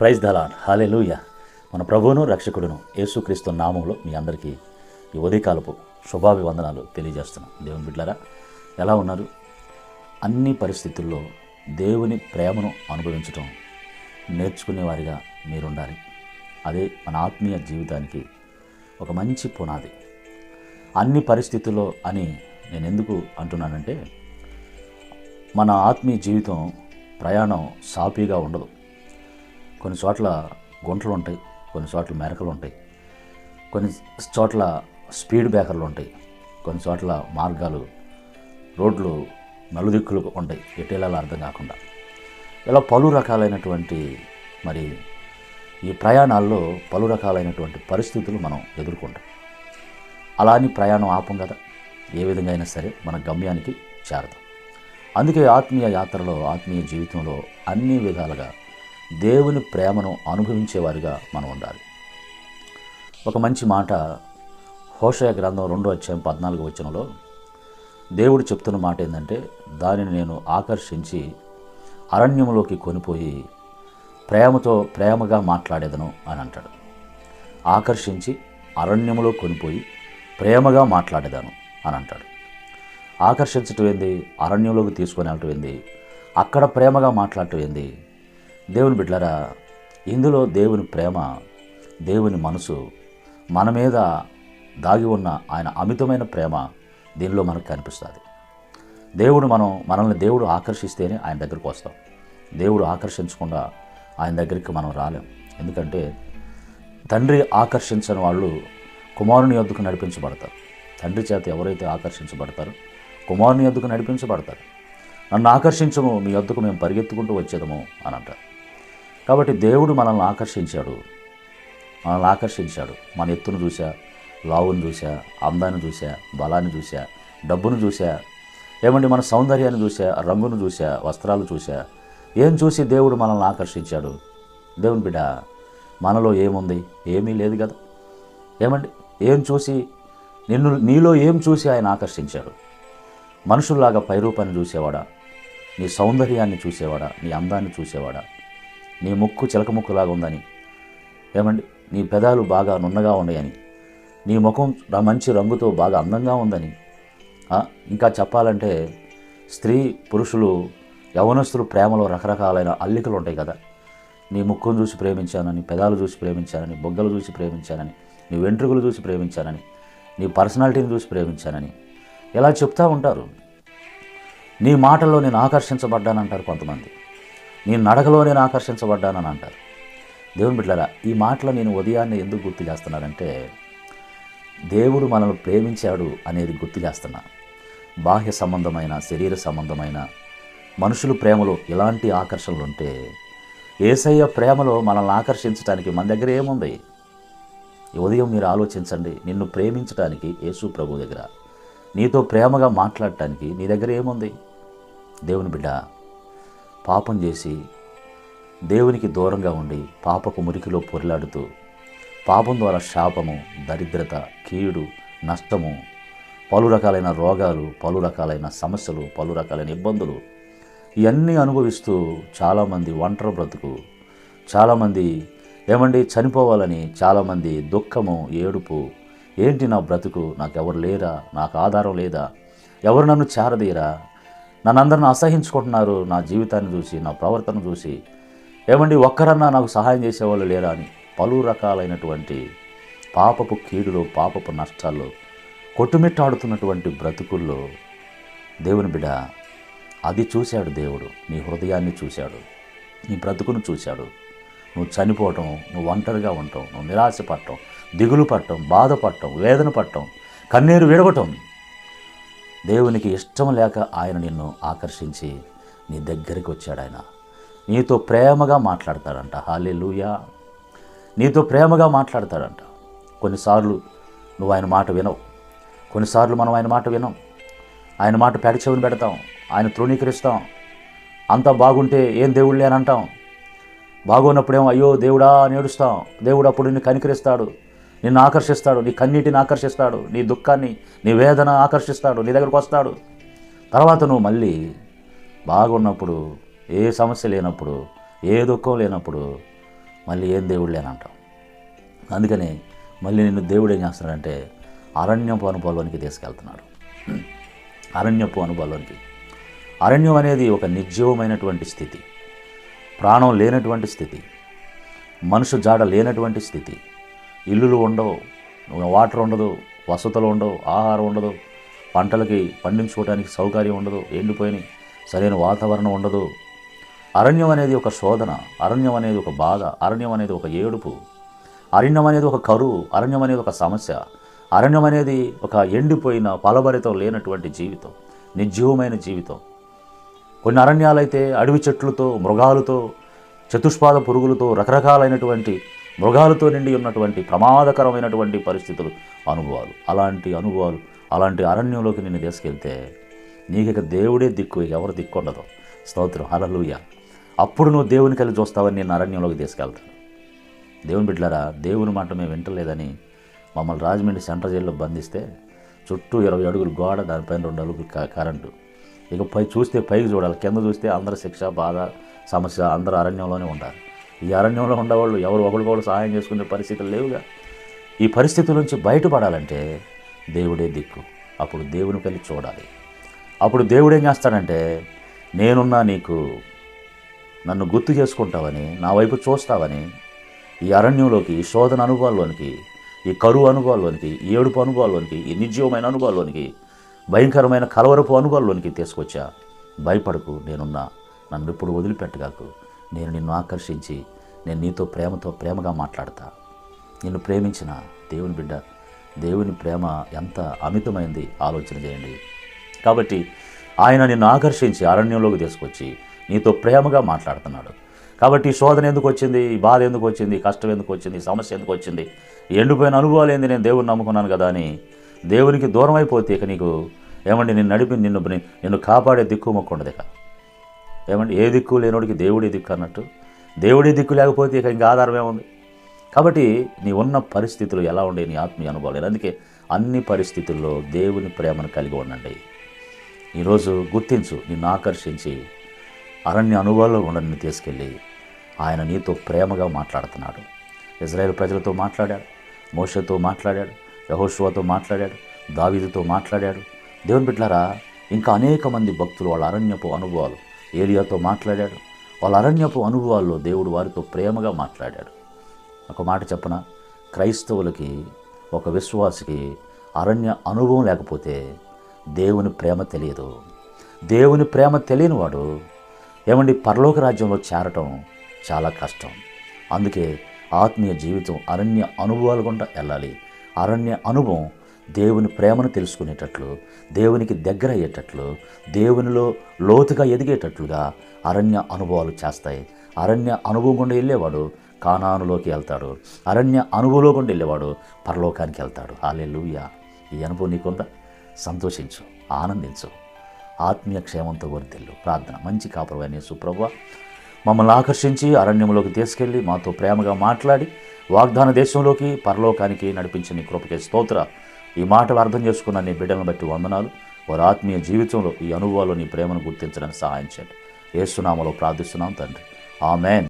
Praise దలాన్ hallelujah మన ప్రభువును రక్షకుడును యేసుక్రీస్తు నామంలో మీ అందరికీ ఈ ఉదయకాలపు శుభాభివందనాలు తెలియజేస్తున్నాం. దేవుని బిడ్డలారా ఎలా ఉన్నారు? అన్ని పరిస్థితుల్లో దేవుని ప్రేమను అనుభవించటం నేర్చుకునేవారిగా మీరుండాలి. అదే మన ఆత్మీయ జీవితానికి ఒక మంచి పునాది. అన్ని పరిస్థితుల్లో అని నేను ఎందుకు అంటున్నానంటే మన ఆత్మీయ జీవితం ప్రయాణం సాఫీగా ఉండదు. కొన్ని చోట్ల గుంటలు ఉంటాయి కొన్ని చోట్ల మెరకలు ఉంటాయి కొన్ని చోట్ల స్పీడ్ బ్రేకర్లు ఉంటాయి కొన్ని చోట్ల మార్గాలు రోడ్లు నలుదిక్కులు ఉంటాయి. ఎటేలాలో అర్థం కాకుండా. ఇలా పలు రకాలైనటువంటి మరి ఈ ప్రయాణాల్లో పలు రకాలైనటువంటి పరిస్థితులు మనం ఎదుర్కొంటాం. అలా అని ప్రయాణం ఆపం కదా ఏ విధంగా అయినా సరే మన గమ్యానికి చేరదాం అందుకే ఆత్మీయ యాత్రలో ఆత్మీయ జీవితంలో అన్ని విధాలుగా దేవుని ప్రేమను అనుభవించేవారిగా మనం ఉండాలి. ఒక మంచి మాట హోషయ గ్రంథం రెండో అధ్యాయం పద్నాలుగు వచనంలో దేవుడు చెప్తున్న మాట ఏంటంటే దానిని నేను ఆకర్షించి అరణ్యంలోకి కొనిపోయి ప్రేమతో ప్రేమగా మాట్లాడేదను అని అంటాడు. ఆకర్షించి అరణ్యంలో కొనిపోయి ప్రేమగా మాట్లాడేదాను అని అంటాడు. ఆకర్షించటం ఏంది? అరణ్యంలోకి తీసుకొని వెళ్ళటం ఏంది? అక్కడ ప్రేమగా మాట్లాడటం ఏంది? దేవుని బిడ్డలారా ఇందులో దేవుని ప్రేమ దేవుని మనసు మన మీద దాగి ఉన్న ఆయన అమితమైన ప్రేమ దీనిలో మనకు కనిపిస్తుంది. దేవుడు మనం మనల్ని దేవుడు ఆకర్షిస్తేనే ఆయన దగ్గరికి వస్తాం. దేవుడు ఆకర్షించకుండా ఆయన దగ్గరికి మనం రాలేం. ఎందుకంటే తండ్రి ఆకర్షించని వాళ్ళు కుమారుని యొద్దకు నడిపించబడతారు. తండ్రి చేత ఎవరైతే ఆకర్షించబడతారో కుమారుని యొద్దకు నడిపించబడతారు. నన్ను ఆకర్షించము మీ యొద్దకు మేము పరిగెత్తుకుంటూ వచ్చేదము అని అంటారు. కాబట్టి దేవుడు మనల్ని ఆకర్షించాడు. మనల్ని ఆకర్షించాడు. మన ఎత్తును చూసా లావును చూసా అందాన్ని చూసా బలాన్ని చూసా డబ్బును చూసా ఏమంటే మన సౌందర్యాన్ని చూసా రంగును చూసా వస్త్రాలు చూసా ఏం చూసి దేవుడు మనల్ని ఆకర్షించాడు? దేవుని బిడ్డ మనలో ఏముంది? ఏమీ లేదు కదా. ఏమండి? ఏం చూసి నిన్ను నీలో ఏం చూసి ఆయన ఆకర్షించాడు? మనుషుల్లాగా పైరూపాన్ని చూసేవాడా? నీ సౌందర్యాన్ని చూసేవాడా? నీ అందాన్ని చూసేవాడా? నీ ముక్కు చిలక ముక్కులాగా ఉందని. ఏమండి నీ పెదాలు బాగా నున్నగా ఉన్నాయని. నీ ముఖం మంచి రంగుతో బాగా అందంగా ఉందని. ఇంకా చెప్పాలంటే స్త్రీ పురుషులు యవనస్తులు ప్రేమలో రకరకాలైన అల్లికలు ఉంటాయి కదా. నీ ముక్కును చూసి ప్రేమించానని పెదాలు చూసి ప్రేమించానని బొగ్గలు చూసి ప్రేమించానని నీ వెంట్రుకలు చూసి ప్రేమించానని నీ పర్సనాలిటీని చూసి ప్రేమించానని. ఇలా చెప్తా ఉంటారు. నీ మాటల్లో నేను ఆకర్షించబడ్డానంటారు కొంతమంది. నేను నడకలో నేను ఆకర్షించబడ్డానని అంటారు. దేవుని బిడ్డలారా ఈ మాటలు నేను ఉదయాన్నే ఎందుకు గుర్తు చేస్తున్నానంటే దేవుడు మనల్ని ప్రేమించాడు అనేది గుర్తు చేస్తున్నా. బాహ్య సంబంధమైన శరీర సంబంధమైన మనుషులు ప్రేమలో ఇలాంటి ఆకర్షణలు ఉంటే ఏసయ్య ప్రేమలో మనల్ని ఆకర్షించడానికి మన దగ్గర ఏముంది? ఈ ఉదయం మీరు ఆలోచించండి నిన్ను ప్రేమించడానికి యేసు ప్రభు దగ్గర నీతో ప్రేమగా మాట్లాడటానికి నీ దగ్గర ఏముంది? దేవుని బిడ్డ పాపం చేసి దేవునికి దూరంగా ఉండి పాపపు మురికిలో పొరిలాడుతూ పాపం ద్వారా శాపము దరిద్రత కీడు నష్టము పలు రకాలైన రోగాలు పలు రకాలైన సమస్యలు పలు రకాలైన ఇబ్బందులు ఇవన్నీ అనుభవిస్తూ చాలామంది ఒంటరి బ్రతుకు. చాలామంది ఏమండి చనిపోవాలని చాలామంది దుఃఖము ఏడుపు ఏంటి నా బ్రతుకు నాకెవరు లేరా నాకు ఆధారం లేదా ఎవరు నన్ను చేరదీయరా? నన్ను అందరిని అసహించుకుంటున్నారు నా జీవితాన్ని చూసి నా ప్రవర్తన చూసి. ఏమండి ఒక్కరన్నా నాకు సహాయం చేసేవాళ్ళు లేరా అని పలు రకాలైనటువంటి పాపపు కీడులో పాపపు నష్టాల్లో కొట్టుమిట్టాడుతున్నటువంటి బ్రతుకుల్లో దేవుని బిడ అది చూశాడు దేవుడు. నీ హృదయాన్ని చూశాడు. నీ బ్రతుకును చూశాడు. నువ్వు చనిపోవటం నువ్వు ఒంటరిగా ఉండటం నువ్వు నిరాశ పడటం దిగులు పట్టడం బాధపడటం వేదన పట్టడం కన్నీరు విడవటం దేవునికి ఇష్టం లేక ఆయన నిన్ను ఆకర్షించి నీ దగ్గరికి వచ్చాడు ఆయన. నీతో ప్రేమగా మాట్లాడతాడంట. హాలెలూయా నీతో ప్రేమగా మాట్లాడతాడంట. కొన్నిసార్లు నువ్వు ఆయన మాట వినవు. కొన్నిసార్లు మనం ఆయన మాట వినం ఆయన మాట పెడచెవిని పెడతాం. ఆయన తృణీకరిస్తాం. అంతా బాగుంటే ఏం దేవుళ్ళే అని అంటాం? బాగున్నప్పుడేమో అయ్యో దేవుడా అని ఏడుస్తాం. దేవుడు అప్పుడు నిన్ను కనికరిస్తాడు. నిన్ను ఆకర్షిస్తాడు నీ కన్నీటిని ఆకర్షిస్తాడు నీ దుఃఖాన్ని నీ వేదన ఆకర్షిస్తాడు నీ దగ్గరకు వస్తాడు. తర్వాత నువ్వు మళ్ళీ బాగున్నప్పుడు ఏ సమస్య లేనప్పుడు ఏ దుఃఖం లేనప్పుడు మళ్ళీ ఏం దేవుడు లేనంటావు? అందుకని మళ్ళీ నిన్ను దేవుడు ఏం చేస్తున్నాడంటే అరణ్యపు అనుభవంలోనికి తీసుకెళ్తున్నాడు. అరణ్యపు అనుభవంలోనికి అరణ్యం అనేది ఒక నిర్జీవమైనటువంటి స్థితి. ప్రాణం లేనటువంటి స్థితి. మనుషు జాడ లేనటువంటి స్థితి. ఇల్లులు ఉండవు వాటర్ ఉండదు వసతులు ఉండవు ఆహారం ఉండదు. పంటలకి పండించుకోవడానికి సౌకర్యం ఉండదు ఎండిపోయినాయి. సరైన వాతావరణం ఉండదు. అరణ్యం అనేది ఒక శోధన అరణ్యం అనేది ఒక బాధ అరణ్యం అనేది ఒక ఏడుపు అరణ్యం అనేది ఒక కరువు అరణ్యం అనేది ఒక సమస్య అరణ్యం అనేది ఒక ఎండిపోయిన ఫలభరితం లేనటువంటి జీవితం నిర్జీవమైన జీవితం. కొన్ని అరణ్యాలైతే అడవి చెట్లతో మృగాలతో చతుష్పాద పురుగులతో రకరకాలైనటువంటి మృగాలతో నిండి ఉన్నటువంటి ప్రమాదకరమైనటువంటి పరిస్థితులు అనుభవాలు. అలాంటి అనుభవాలు అలాంటి అరణ్యంలోకి నిన్ను తీసుకెళ్తే నీకు ఇక దేవుడే దిక్కు ఎవరు దిక్కు ఉండదు. స్తోత్రం. హలలుయ అప్పుడు నువ్వు దేవుని కలిసి చూస్తావని నేను అరణ్యంలోకి తీసుకెళ్తాను. దేవుని బిడ్డలారా దేవుని మాట మేము వింటలేదని మమ్మల్ని రాజమండ్రి సెంట్రల్ జైల్లో బంధిస్తే చుట్టూ ఇరవై అడుగులు గోడ దానిపైన రెండు అడుగులు కరెంటు. ఇక పై చూస్తే పైకి చూడాలి. కింద చూస్తే అందరు శిక్ష బాధ సమస్య అందరూ అరణ్యంలోనే ఉండాలి. ఈ అరణ్యంలో ఉండేవాళ్ళు ఎవరు ఒకరికొకరు సహాయం చేసుకునే పరిస్థితులు లేవుగా. ఈ పరిస్థితుల నుంచి బయటపడాలంటే దేవుడే దిక్కు. అప్పుడు దేవుని కలిసి చూడాలి. అప్పుడు దేవుడు ఏం చేస్తాడంటే నేనున్నా నీకు నన్ను గుర్తు చేసుకుంటావని నా వైపు చూస్తావని ఈ అరణ్యంలోకి ఈ శోధన అనుభవాల్లోనికి ఈ కరువు అనుభవాల్లోనికి ఈ ఏడుపు అనుభవాల్లోనికి ఈ నిర్జీవమైన అనుభవాల్లోనికి భయంకరమైన కలవరపు అనుభవాల్లోనికి తీసుకొచ్చా. భయపడకు నేనున్నా. నన్ను ఇప్పుడు వదిలిపెట్టగాకు. నేను నిన్ను ఆకర్షించి నేను నీతో ప్రేమతో ప్రేమగా మాట్లాడతా. నిన్ను ప్రేమించిన దేవుని బిడ్డ దేవుని ప్రేమ ఎంత అమితమైంది? ఆలోచన చేయండి. కాబట్టి ఆయన నిన్ను ఆకర్షించి అరణ్యంలోకి తీసుకొచ్చి నీతో ప్రేమగా మాట్లాడుతున్నాడు. కాబట్టి శోధన ఎందుకు వచ్చింది? బాధ ఎందుకు వచ్చింది? కష్టం ఎందుకు వచ్చింది? సమస్య ఎందుకు వచ్చింది? ఎండిపోయిన అనుభవాలు ఏంది? నేను దేవుని నమ్ముకున్నాను కదా అని దేవునికి దూరం అయిపోతే ఇక నీకు ఏమండి? నిన్ను నడిపి నిన్ను నిన్ను కాపాడే దిక్కు ఇక. ఏమంటే ఏ దిక్కు లేనోడికి దేవుడే దిక్కు అన్నట్టు. దేవుడే దిక్కు లేకపోతే ఇక ఇంకా ఆధారం ఏముంది కాబట్టి నీ ఉన్న పరిస్థితులు ఎలా ఉండే నీ ఆత్మీయ అనుభవాలు అందుకే అన్ని పరిస్థితుల్లో దేవుని ప్రేమను కలిగి ఉండండి. ఈరోజు గుర్తించు నిన్ను ఆకర్షించి అరణ్య అనుభవాల్లో ఉండని తీసుకెళ్ళి ఆయన నీతో ప్రేమగా మాట్లాడుతున్నాడు. ఇజ్రాయేల్ ప్రజలతో మాట్లాడాడు మోషతో మాట్లాడాడు యహోషువతో మాట్లాడాడు దావీదుతో మాట్లాడాడు. దేవుని బిడ్డలారా ఇంకా అనేక మంది భక్తులు వాళ్ళ అరణ్యపు అనుభవాలు ఏలియాతో మాట్లాడాడు. వాళ్ళ అరణ్యపు అనుభవాల్లో దేవుడు వారితో ప్రేమగా మాట్లాడాడు. ఒక మాట చెప్పన? క్రైస్తవులకి ఒక విశ్వాసికి అరణ్య అనుభవం లేకపోతే దేవుని ప్రేమ తెలియదు. దేవుని ప్రేమ తెలియనివాడు ఏమండి? పరలోక రాజ్యంలో చేరటం చాలా కష్టం. అందుకే ఆత్మీయ జీవితం అరణ్య అనుభవాలు గుండా వెళ్ళాలి. అరణ్య అనుభవం దేవుని ప్రేమను తెలుసుకునేటట్లు దేవునికి దగ్గర అయ్యేటట్లు దేవునిలో లోతుగా ఎదిగేటట్లుగా అరణ్య అనుభవాలు చేస్తాయి. అరణ్య అనుభవం గుండా వెళ్ళేవాడు కానానులోకి వెళ్తాడు. అరణ్య అనుభవంలో గుండా వెళ్ళేవాడు పరలోకానికి వెళ్తాడు. హాలెలూయా ఈ అనుభవం నీకుందా? సంతోషించు ఆనందించు. ఆత్మీయ క్షేమంతో వర్తిల్లు ప్రార్థన. మంచి కాపురమైన సుప్రభ మమ్మల్ని ఆకర్షించి అరణ్యంలోకి తీసుకెళ్ళి మాతో ప్రేమగా మాట్లాడి వాగ్దాన దేశంలోకి పరలోకానికి నడిపించిన కృపకే స్తోత్ర. ఈ మాటలు అర్థం చేసుకున్న నీ బిడ్డలను బట్టి వందనాలు. వారి ఆత్మీయ జీవితంలో ఈ అనుభవాలు నీ ప్రేమను గుర్తించడానికి సహాయం చేయండి. ఏసునామలో ప్రార్థిస్తున్నాం తండ్రి. ఆమెన్.